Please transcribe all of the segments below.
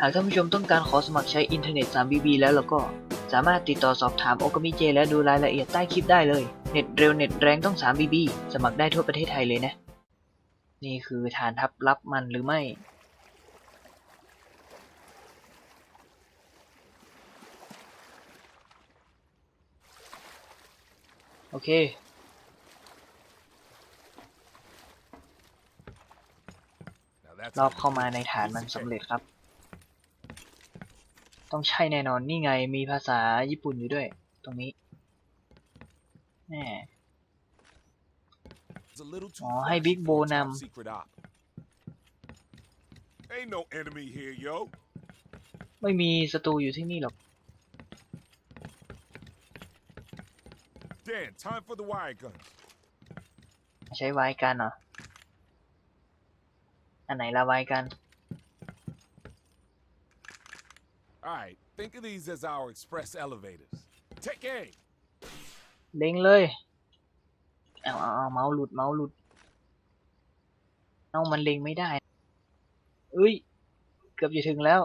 หากท่านผู้ชมต้องการขอสมัครใช้อินเทอร์เน็ต 3BB แล้วแล้วก็สามารถติดต่อสอบถามโอกามิเจ และดูรายละเอียดใต้คลิปได้เลย เน็ตเร็วเน็ตแรงต้อง 3BB สมัครได้ทั่วประเทศไทยเลยนะ นี่คือฐานทัพลับมันหรือไม่ โอเค Now that's รอบเข้ามาในฐานมันสำเร็จครับ ต้องใช่แน่นอนนี่ไงมีภาษาญี่ปุ่นอยู่ด้วย ตรงนี้แน่ It's a little too อ๋อให้ fresh Big for Bo a top นำ secret op. Ain't no enemy here, yo. ไม่มีศัตรูอยู่ที่นี่หรอก Dan, time for the wire guns. ใช้ไว้กันเหรอ อันไหนละไว้กัน Alright, think of these as our express elevators. Take aim. เล็งเลยเอาเอาเอาเมาส์หลุดเมาส์หลุดเอามันเล็งไม่ได้เอ้ย เกือบจะถึงแล้ว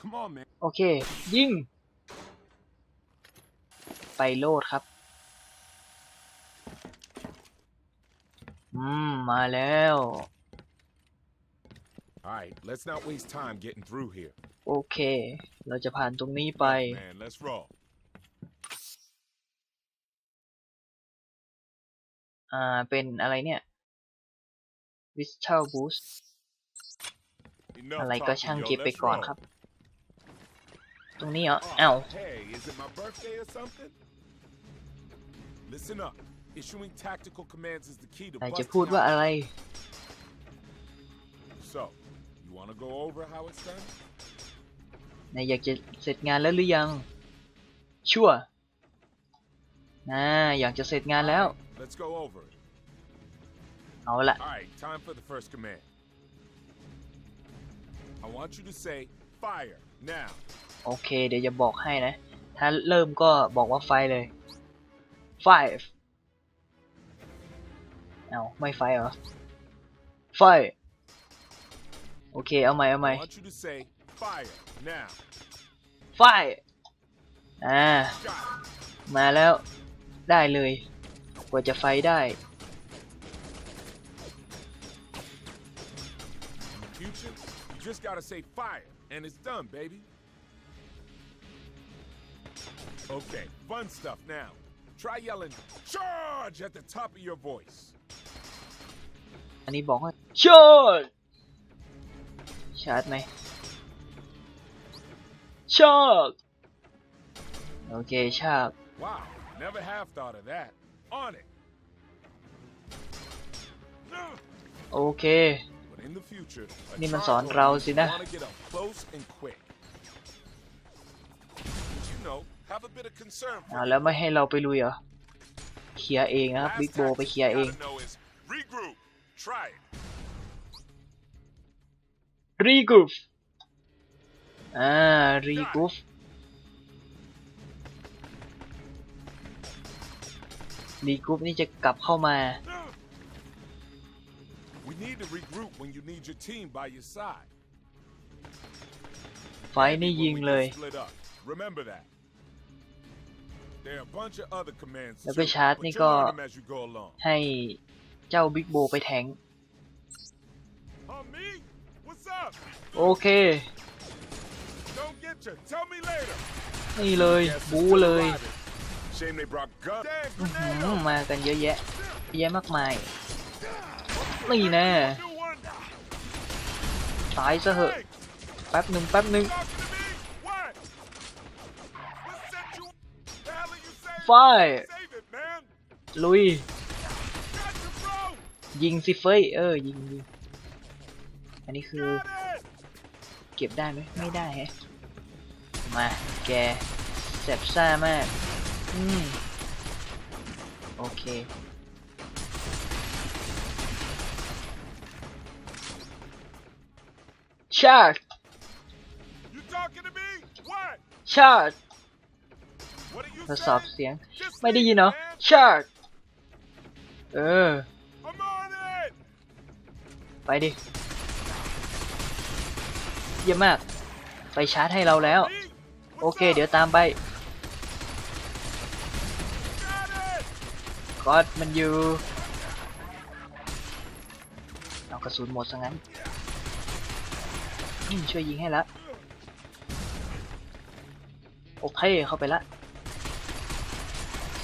Come on, man. โอเค ยิง ไปโลดครับ อืม มาแล้ว Alright, let's not waste time getting through here. โอเค เราจะผ่านตรงนี้ไป Man, let's roll. อ่า เป็นอะไรเนี่ย Vital Boost Enough อะไรก็ talking, ช่าง yo. เก็บไป Let's ก่อน roll. ครับ ตรงนี้เหรอ Oh, เอ้า Hey, is it my birthday or something? Listen up. Issuing tactical commands is the key to ไหนจะ busting พูดว่า out. อะไร So, you want to go over how it's done? ไหนอยากจะเสร็จงานแล้วหรือยัง ชั่วนะอยากจะเสร็จงานแล้ว Alright, Let's go over it. เอาละ All right, time for the first command. I want you to say fire now. โอเค เดี๋ยวจะบอกให้นะ ถ้าเริ่มก็บอกว่าไฟเลย five เอาไม่ไฟเหรอไฟ โอเค เอาใหม่ เอาใหม่ I want you to say fire now. ไฟ อ่า Got it. มาแล้ว ได้เลย กว่าจะไฟได้ In the future, you just gotta say fire, and it's done, baby. Okay, fun stuff now. Try yelling charge at the top of your voice. อันนี้บอกว่าชาร์จ ชาร์จไหมชาร์จโอเคชาร์จ Wow, never have thought of that. On it. โอเค But in the future, a นี่มัน charge สอนเรา order, สิ you นะ wanna get up close and quick. You know, have a bit of concern for อ่าแล้วไม่ให้เราไปลุยเหรอเคลียร์เองนะครับ Last บิ๊กโบ tactic ไปเคลียร์ you เอง gotta know is regroup. Try it. รีกรูฟอ่ารีกรูฟรีกรูฟนี่จะกลับเข้ามา We need to regroup when you need your team by your side. ไฟนี่ Maybe ยิง when we เลย get split up. Remember that. There are a bunch of other commands แล้วไป too, ชาร์จ but นี่ you'll ก็ learn them as you go along. ให้เจ้าบิ๊กโบไปแทง โอเค Don't get you. Tell me later. นี่เลย Guess บู it's เลย arriving. Shame they brought guns. Damn, อื้อ grenade หือ out. มากันเยอะแยะเยอะแยะมากมาย นี่แน่ New one. ตายซะเหอะ Hey, แป๊บหนึ่งแป๊บหนึ่ง talking to me? What? What set you? The hell are you saying? Fire. Save it, man. ลุย Got you, bro. ยิงสิเฟ้ย เออ ยิงยิง อันนี้คือ Got it. เก็บได้ไหมไม่ได้แฮะมาแกแสบซ่ามาก อืม โอเค ชาร์จ You talking to me? What? ชาร์จ What are you ทดสอบ saying? เสียง Just ไม่ได้ leave ยิน it, เนาะ man. ชาร์จเออ I'm on it. ไปดิ เยี่ยมมาก ไปชาร์จให้เราแล้ว โอเค เดี๋ยวตามไปก็อดมันอยู่เอากระสุนหมดซะงั้นช่วยยิงให้ละโอเคเข้าไปละ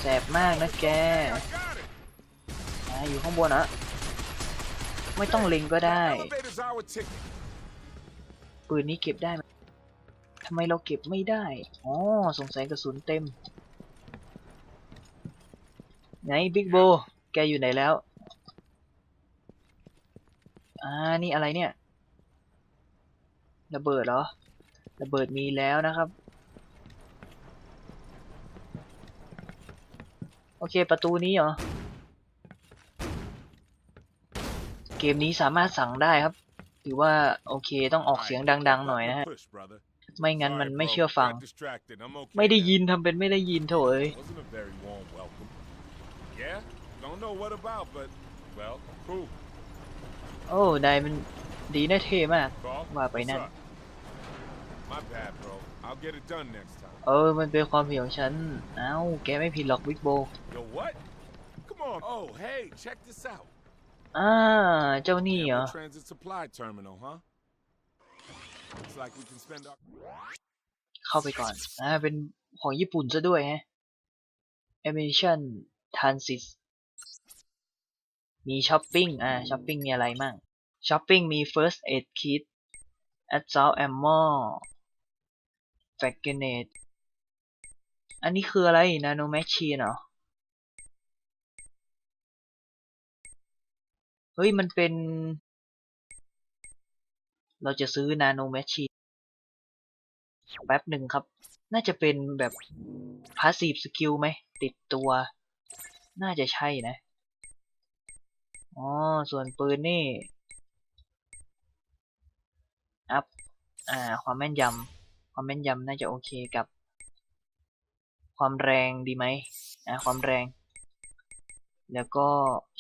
แสบมากนะแกออยู่ข้างบนอะไม่ต้องเล็งก็ได้ ปืนนี้เก็บได้ไหมทำไมเราเก็บไม่ได้ อ๋อ สงสัยกระสุนเต็ม ไหนบิ๊กโบ แกอยู่ไหนแล้ว อ่า นี่อะไรเนี่ย ระเบิดเหรอ ระเบิดมีแล้วนะครับ โอเค ประตูนี้เหรอ เกมนี้สามารถสั่งได้ครับ ถือว่าโอเคต้องออกเสียงดัง ๆ หน่อยนะฮะ Push, brother. ไม่งั้นมัน Sorry, ไม่ bro. เชื่อฟัง Got distracted. I'm okay ไม่ได้ now. ยินทำเป็นไม่ได้ยินโถเอ้ย Wasn't a very warm welcome. Yeah? Don't know what about, but well, cool. โอ้ได้มันดีนะเท่มาก Carl, Well, by what's now. up? My bad, bro. I'll get it done next time. เออ มันเป็นความผิดของฉัน เอ้า แกไม่ผิดหรอกบิ๊กโบ Yo, what? Come on. Oh, hey, check this out. อ่าเจ้านี่เหรอ Ammo Transit Supply Terminal, huh? Looks like we can spend our เข้าไปก่อน อ่า เป็นของญี่ปุ่นซะด้วยฮะ Ammunition Transit มีช้อปปิ้ง อ่า ช้อปปิ้งมีอะไรมั่ง ช้อปปิ้งมี First Aid Kit Assault Ammo Frag Grenade อันนี้คืออะไร Nano Machine เหรอ เฮ้ย มันเป็น เราจะซื้อ Nano Machine แป๊บหนึ่งครับ น่าจะเป็นแบบ Passive Skill ไหม ติดตัว น่าจะใช่นะ อ๋อ ส่วนปืนนี่ อัพ อ่า ความแม่นยำ ความแม่นยำน่าจะโอเคกับ ความแรงดีไหม อ่า ความแรง แล้วก็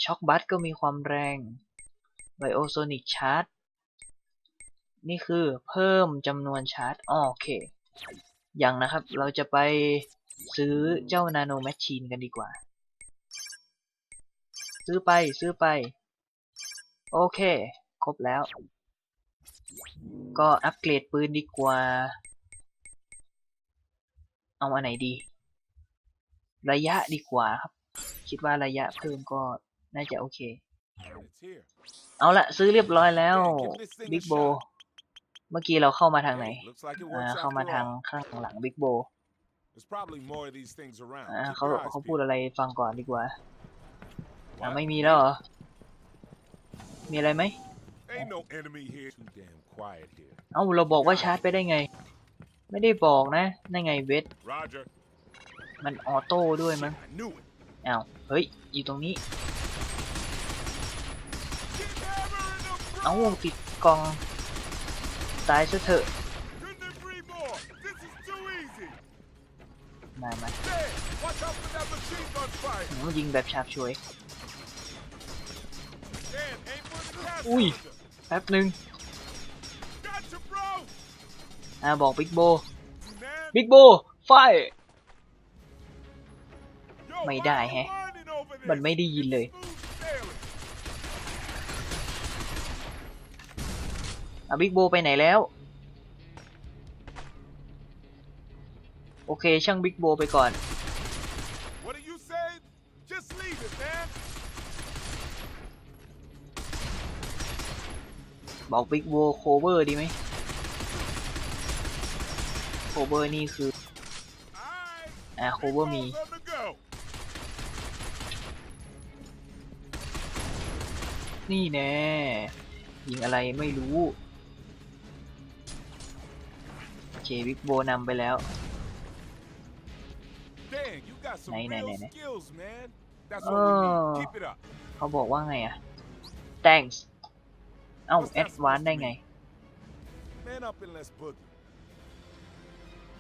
ช็อคบัสก็มีความแรงไบโอโซนิกชาร์จนี่คือเพิ่มจำนวนชาร์จโอเค อยังนะครับเราจะไปซื้อเจ้านาโนแมชชีนกันดีกว่า ซื้อไปซื้อไป โอเค ครบแล้ว ก็อัปเกรดปืนดีกว่า เอาอันไหนดี ระยะดีกว่าครับ คิดว่าระยะเพิ่มก็น่าจะโอเค It's here. เอาละซื้อเรียบร้อยแล้ว Yeah, give this thing a บิ๊กโบ shot. เมื่อกี้เราเข้ามาทางไหน Hey, looks like it อ่า works เข้ามา after ทาง all. ข้างหลังบิ๊กโบ There's probably more of these things around. อ่า Keep เขา your eyes เขาพูด peeled. อะไรฟังก่อนดีกว่าอ่า What? ไม่มีแล้วเหรอ มีอะไรไหม Ain't no enemy here. Too damn quiet here. เอ้าเราบอกว่าชาร์จไปได้ไง ไม่ได้บอกนะได้ไงเวท Roger. มันออโต้ด้วยมั้ง I knew it. อ้าวเฮ้ย อยู่ตรงนี้ Keep hammering them. เอ้าติดกล่อง ตายซะเถอะ Couldn't agree more. This is too easy. มามา There. Watch out for that machine gun fire. หืมยิงแบบฉาบฉวย Damn, aim for the gas Ui. cylinder. แป๊บหนึ่ง Gotcha, bro. อ่าบอกบิ๊กโบ Man. บิ๊กโบ ไฟ Yo, ไม่ได้แฮะ มันไม่ได้ยินเลย อะบิ๊กโบไปไหนแล้ว โอเค ช่างบิ๊กโบไปก่อน บอกบิ๊กโบโคเวอร์ดีไหมโคเวอร์นี่คือ อ่าโคเวอร์มี นี่แน่ยิงอะไรไม่รู้ โอเคบิ๊กโบนำไปแล้ว Dang, you got some Này, này, real này, này. skills, man. That's Ờ. what we need. Keep it up. เขาบอกว่าไงอะ thanks เอ้า What's that advance ได้ไง Man up and let's boogie.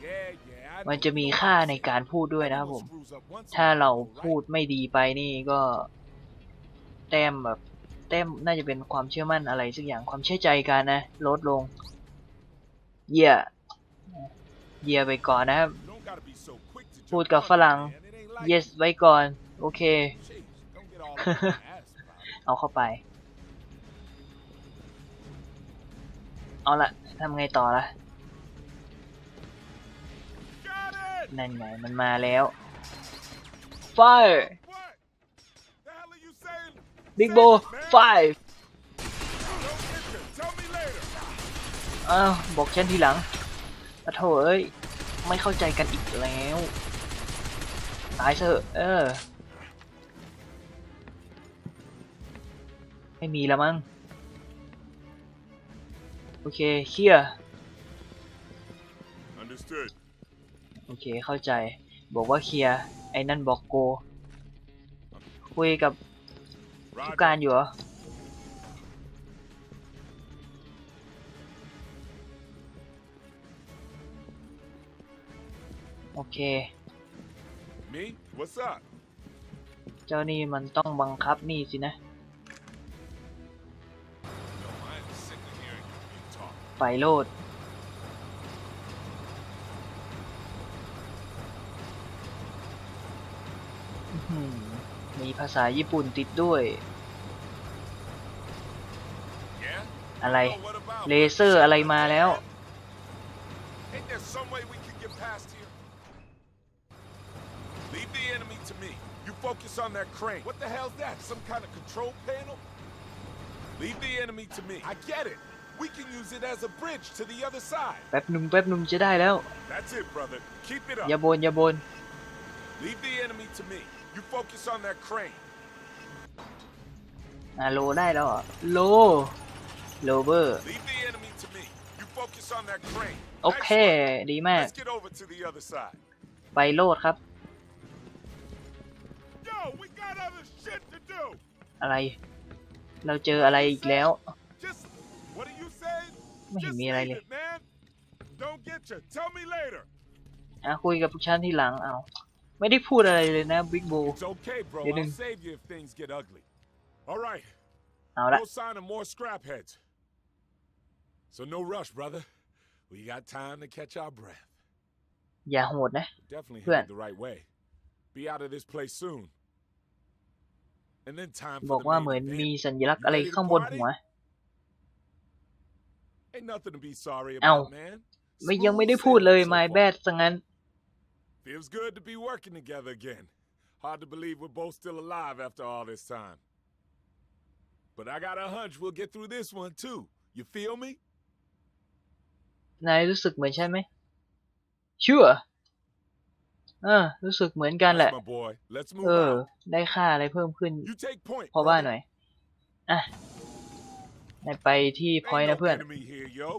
Yeah, yeah. I มัน know จะมี you ค่า know ในการพูดด้วยนะครับ ผม screws up once in ถ้า a เรา while, right? พูดไม่ดีไปนี่ก็ แต้มแบบ แต้มน่าจะเป็นความเชื่อมั่นอะไรสักอย่างความเชื่อใจกันนะ ลดลง เยี่ยเยี่ยไปก่อนนะครับ You don't gotta be so quick to พูด jump กับ the ฝ gun, รั่ง man. It ain't like yes ไว้ก่อน โอเค Jeez, don't get all up in my ass about it. เอาเข้าไป เอาละทำไงต่อละ Got it! นั่นไงมันมาแล้ว fire What? The hell are you saying? big Say bo it, man. five Don't get you. Tell me later. อ้าวบอกฉันทีหลังปะโถเอ้ย ไม่เข้าใจกันอีกแล้ว ตายเถอะ เออ ไม่มีแล้วมั้ง โอเคเคลียร์ Understood. โอเค เข้าใจ บอกว่าเคลียร์ ไอ้นั่นบอกโก คุยกับ ผู้การอยู่เหรอโอเค Me? What's up? เจ้านี่มันต้องบังคับนี่สินะ No, I am sick of hearing you talk. ไฟโลดอื้อหือมีภาษาญี่ปุ่นติดด้วย Yeah? อะไร So what about เลเซอร์อะไรมาแล้ว Ain't there some way we can get past here? Leave the enemy to me. You focus on that crane. What the hell's that? Some kind of control panel? Leave the enemy to me. I get it. We can use it as a bridge to the other side. แป๊บหนุ่มแป๊บหนุ่มจะได้แล้ว That's it, brother. Keep it อย่า up. บนอย่าบน Leave the enemy to me. You focus on that crane. อะโลได้แล้วเหรอโล โลเบอร์ Leave the enemy to me. You focus on that crane. โอเค Excellent. ดีมาก Let's get over to the other side. ไปโลดครับ Yo, we got other shit to do. อะไร เราเจออะไรอีกแล้ว Just what are you saying? ไม่เห็น Just มีอะไร leave เลย it, man. Don't get you. Tell me later. อะคุยกับพวกฉันทีหลังเอาไม่ได้พูดอะไรเลยนะบิ๊กโบ It's okay, bro. You I'll didn't- save you if things get ugly. All right. เอาละ So no rush, brother. We got time to catch our breath. อย่าโหดนะ Definitely Good. headed the right way. Be out of this place soon. And then time บอก for the ว่า main เหมือน event. มีสัญลักษณ์อะไรข้างบนหัว Ain't nothing to be sorry Ow. about, man. ไม่ยัง Smooth ไม่ได้พูดเลย sailing so my far. bad สังั้น Feels good to be working together again. Hard to believe we're both still alive after all this time. But I got a hunch we'll get through this one too. You feel me? นายรู้สึกเหมือนใช่ไหมชัวร์เออ รู้สึกเหมือนกันแหละ That's my boy. Let's เอ move อ out. ได้ค่าอะไรเพิ่มขึ้น You take point. พอว่า brother. หน่อย อะนายไปที่พอย Ain't ต์นะ no เพื่อน enemy here, yo.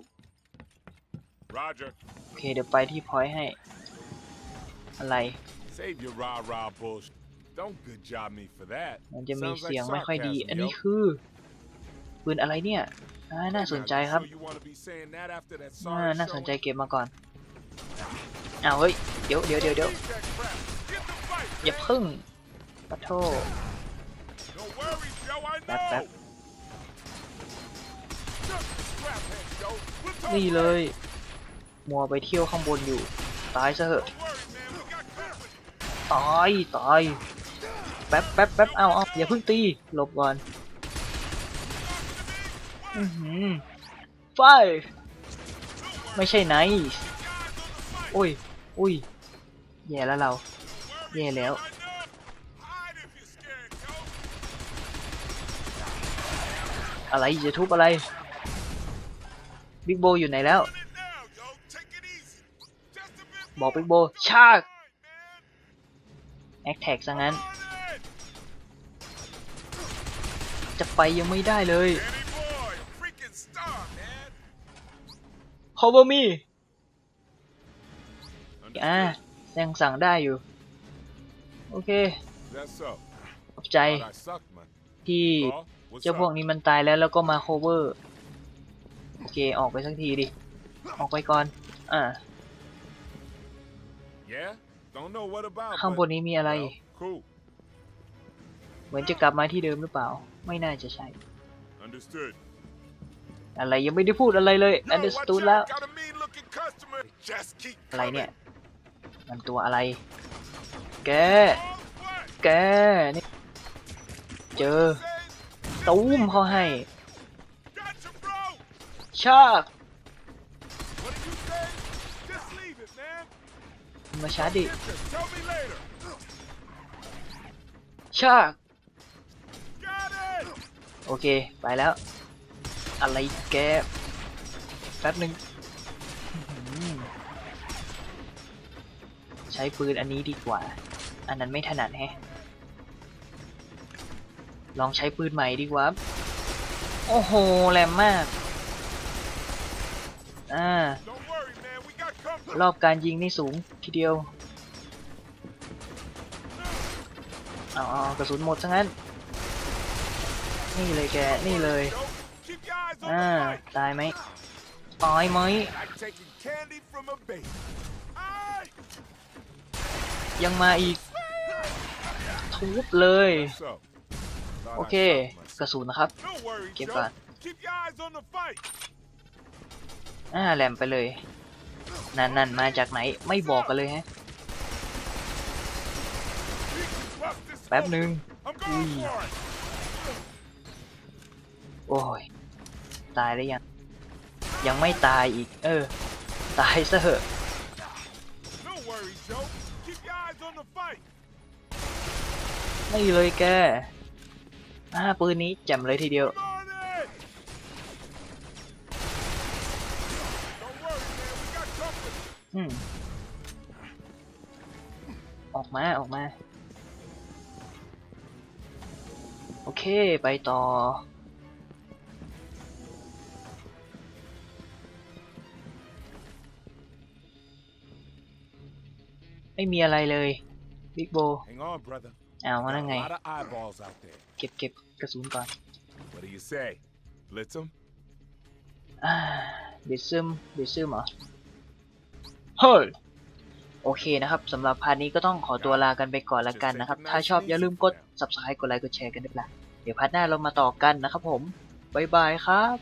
Roger. โอเค เดี๋ยวไปที่พอยต์ให้ อะไร Save your rah rah bullshit. Don't good job me for that. มันจะมี Sounds like เสียงไม่ค่อยดี sarcasm, อันนี้ yo. คือปืนอะไรเนี่ยอ่า น่าสนใจครับ Now, you sure you wanna be saying that after that อ่า sorry น่าสน showing? ใจเก็บมาก่อนอ้าวเฮ้ย เดี๋ยวเดี๋ยวเดี๋ยวเดี๋ยว Leave that crap. Get the fight, อย่า man. พึ่งปะโท No worries, yo. I Bap, bap. know. Just scrap heads, yo. We'll talk นี่เลย later. มัวไปเที่ยวข้างบนอยู่ ตายซะเถอะ Don't worry, man. We got company. ตาย ตาย แป๊บแป๊บแป๊บเอาเอาอย่าเพิ่งตี หลบก่อนอือหือ ไฟไม่ใช่ไนส์โอ้ยอุ้ยแย่แล้วเรา แย่แล้ว อะไรจะทุบอะไร บิ๊กโบอยู่ไหนแล้ว บอกบิ๊กโบชากแอคแท็กซะงั้น จะไปยังไม่ได้เลย cover me อ่า Understood. ยังสั่งได้อยู่ โอเค That's so. ขอบใจ Thought I sucked, man. ที่ Oh, what's เจ้าพวก up? นี้มันตายแล้วแล้วก็มา cover โอเค ออกไปสักทีดิ ออกไปก่อน อ่า Yeah? Don't know what about. ข้างบ but- นนี้มีอะไร well, cool. เหมือนจะกลับมาที่เดิมหรือเปล่า ไม่น่าจะใช่ Understood. อะไรยังไม่ได้พูดอะไรเลย Yo, watch understood แล้ว out. Got a mean looking Just keep อะไรเนี่ย coming. มันตัวอะไร แก Wrong way. แก นี่ เจอ ตูมเขาให้ Gotcha, bro. ชาก What did you say? Just leave it, man. มาชาร์จดิ Get this. Tell me later. ชาก Got it. โอเค ไปแล้ว อะไรแกแป๊บหนึ่งอื้อหือใช้ปืนอันนี้ดีกว่า อันนั้นไม่ถนัดแฮะ ลองใช้ปืนใหม่ดีกว่า โอ้โห แรงมาก อ่า Don't worry, man. We got company. รอบการยิงนี่สูงทีเดียว เอาเอาเอากระสุนหมดซะงั้น นี่เลยแก นี่เลย Yo, Keep your eyes on อ่าตายไหมตายไหมยังมาอีกทุบเลย โอเค กระสุนนะครับ เก็บก่อนอ่าแหลมไปเลย นั่นนั่นมาจากไหนไม่บอกกันเลยฮะ แป๊บหนึ่งอุ้ยโอ้ย ตายแล้วยัง ยังไม่ตายอีก เออ ตายซะเหอะ No worries, Joe. Keep your eyes on the fight. นี่เลยแกอ่าปืนนี้แจ่มเลยทีเดียว Come on in. Don't worry, man. We got company. อืมออกมาออกมา โอเค ไปต่อ ไม่มีอะไรเลยบิ๊กโบ Hang on, brother. เอามา Got นั่ง a ไง lot of eyeballs out there. เก็บเก็บกระสุนก่อน What do you say? Blitz 'em? อ่าบิดซึมบิดซึมเหรอเฮ้ยโอเคนะครับสำหรับพาร์ทนี้ก็ต้องขอตัวลากันไปก่อนละกันนะครับ ถ้าชอบอย่าลืมกด subscribe กดไลค์กดแชร์กันด้วยล่ะเดี๋ยวพาร์ทหน้าเรามาต่อกันนะครับผม บ๊ายบายครับ